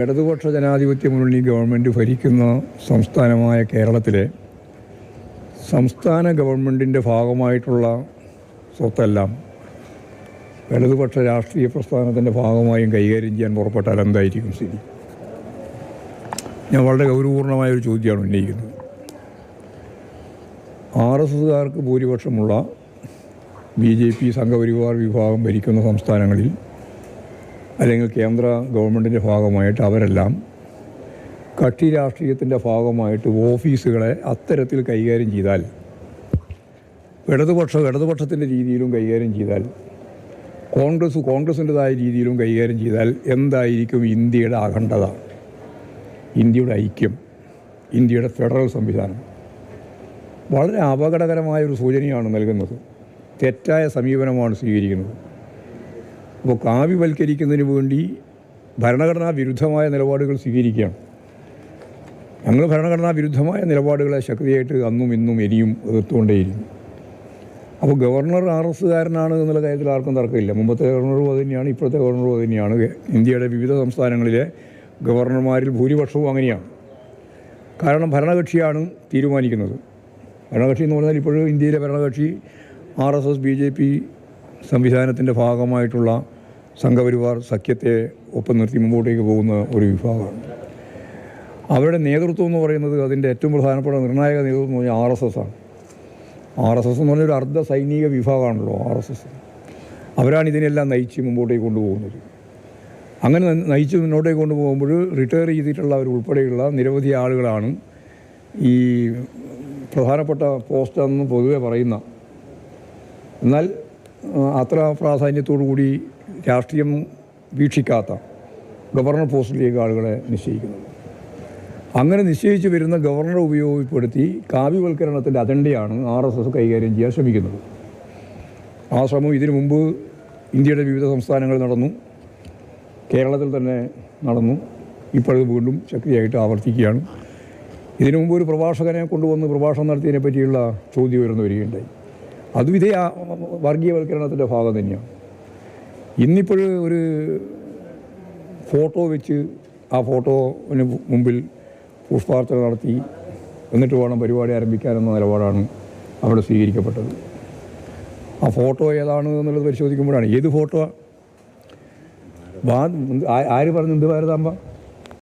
ഇടതുപക്ഷ ജനാധിപത്യ മുന്നണി ഗവൺമെന്റ് ഭരിക്കുന്ന സംസ്ഥാനമായ കേരളത്തിലെ സംസ്ഥാന ഗവൺമെന്റിന്റെ ഭാഗമായിട്ടുള്ള സ്വത്തെല്ലാം ഇടതുപക്ഷ രാഷ്ട്രീയ പ്രസ്ഥാനത്തിന്റെ ഭാഗമായും കൈകാര്യം ചെയ്യാൻ പുറപ്പെട്ടാൽ എന്തായിരിക്കും സ്ഥിതി? ഞാൻ വളരെ ഗൗരവപൂർണമായ ഒരു ചോദ്യമാണ് ഉന്നയിക്കുന്നത്. ആർ എസ് എസുകാർക്ക് ഭൂരിപക്ഷമുള്ള ബി ജെ പി സംഘപരിവാർ വിഭാഗം ഭരിക്കുന്ന സംസ്ഥാനങ്ങളിൽ അല്ലെങ്കിൽ കേന്ദ്ര ഗവൺമെന്റിന്റെ ഭാഗമായിട്ട് അവരെല്ലാം കക്ഷി രാഷ്ട്രീയത്തിന്റെ ഭാഗമായിട്ട് ഓഫീസുകളെ അത്തരത്തിൽ കൈകാര്യം ചെയ്താൽ ഇടതുപക്ഷം ഇടതുപക്ഷത്തിന്റെ രീതിയിലും കൈകാര്യം ചെയ്താൽ കോൺഗ്രസ് കോൺഗ്രസിന്റെതായ രീതിയിലും കൈകാര്യം ചെയ്താൽ എന്തായിരിക്കും ഇന്ത്യയുടെ അഖണ്ഡത? ഇന്ത്യയുടെ ഐക്യം ഇന്ത്യയുടെ ഫെഡറൽ സംവിധാനം. വളരെ അപകടകരമായ ഒരു സൂചനയാണ് നൽകുന്നത്. തെറ്റായ സമീപനമാണ് സ്വീകരിക്കുന്നത്. അപ്പോൾ കാവ്യവൽക്കരിക്കുന്നതിന് വേണ്ടി ഭരണഘടനാ വിരുദ്ധമായ നിലപാടുകൾ സ്വീകരിക്കുകയാണ്. ഞങ്ങൾ ഭരണഘടനാ വിരുദ്ധമായ നിലപാടുകളെ ശക്തിയായിട്ട് അന്നും ഇന്നും ഇനിയും എതിർത്തുകൊണ്ടേയിരിക്കും അപ്പോൾ ഗവർണർ ആർ എസ്സുകാരനാണ് എന്നുള്ള കാര്യത്തിൽ ആർക്കും തർക്കമില്ല. മുമ്പത്തെ ഗവർണറും അത് തന്നെയാണ് ഇപ്പോഴത്തെ ഗവർണറും അത് തന്നെയാണ്. ഇന്ത്യയുടെ വിവിധ സംസ്ഥാനങ്ങളിലെ ഗവർണർമാരിൽ ഭൂരിപക്ഷവും അങ്ങനെയാണ്. കാരണം ഭരണകക്ഷിയാണ് തീരുമാനിക്കുന്നത്. ഭരണകക്ഷി എന്ന് പറഞ്ഞാൽ ഇപ്പോഴും ഇന്ത്യയിലെ ഭരണകക്ഷി R S S B J P സംവിധാനത്തിന്റെ ഭാഗമായിട്ടുള്ള സംഘപരിവാർ സഖ്യത്തെ ഒപ്പം നിർത്തി മുമ്പോട്ടേക്ക് പോകുന്ന ഒരു വിഭാഗമാണ് അവരുടെ നേതൃത്വം എന്ന് പറയുന്നത് അതിന്റെ ഏറ്റവും പ്രധാനപ്പെട്ട നിർണായക നേതൃത്വം എന്ന് പറഞ്ഞാൽ ആർ എസ് എസ് ആണ്. ആർ എസ് എസ് എന്ന് പറഞ്ഞൊരു അർദ്ധ സൈനിക വിഭാഗമാണല്ലോ ആർ എസ് എസ്. അവരാണ് ഇതിനെല്ലാം നയിച്ച് മുമ്പോട്ടേക്ക് കൊണ്ടുപോകുന്നത്. അങ്ങനെ നയിച്ച് മുന്നോട്ടേക്ക് കൊണ്ടുപോകുമ്പോൾ റിട്ടയർ ചെയ്തിട്ടുള്ളവർ ഉൾപ്പെടെയുള്ള നിരവധി ആളുകളാണ് ഈ പ്രധാനപ്പെട്ട പോസ്റ്റാണെന്ന് പൊതുവെ പറയുന്ന. എന്നാൽ അത്ര പ്രാധാന്യത്തോടു കൂടി രാഷ്ട്രീയം വീക്ഷിക്കാത്ത ഗവർണർ പോസ്റ്റിലേക്ക് ആളുകളെ നിശ്ചയിക്കുന്നത് അങ്ങനെ നിശ്ചയിച്ച് വരുന്ന ഗവർണറെ ഉപയോഗപ്പെടുത്തി കാവ്യവൽക്കരണത്തിന്റെ അജണ്ടയാണ് ആർ എസ് എസ് കൈകാര്യം ചെയ്യാൻ ശ്രമിക്കുന്നത്. ആ ശ്രമം ഇതിനു മുമ്പ് ഇന്ത്യയുടെ വിവിധ സംസ്ഥാനങ്ങളിൽ നടന്നു. കേരളത്തിൽ തന്നെ നടന്നു. ഇപ്പോഴത് വീണ്ടും ശക്തിയായിട്ട് ആവർത്തിക്കുകയാണ്. ഇതിനു മുമ്പ് ഒരു പ്രഭാഷകനെ കൊണ്ടുവന്ന് പ്രഭാഷണം നടത്തിയതിനെ പറ്റിയുള്ള ചോദ്യം ഉയർന്നു വരികയുണ്ടായി. അതും ഇതേ ആ വർഗീയവൽക്കരണത്തിന്റെ ഭാഗം തന്നെയാണ്. ഇന്നിപ്പോൾ ഒരു ഫോട്ടോ വെച്ച് ആ ഫോട്ടോന് മുമ്പിൽ പുഷ്പാർച്ചന നടത്തി എന്നിട്ട് വേണം പരിപാടി ആരംഭിക്കാനെന്ന നിലപാടാണ് അവിടെ സ്വീകരിക്കപ്പെട്ടത്. ആ ഫോട്ടോ ഏതാണ് എന്നുള്ളത് പരിശോധിക്കുമ്പോഴാണ്. ഏത് ഫോട്ടോ? ആര് പറഞ്ഞു? എന്ത് ഭാരതാമ്പ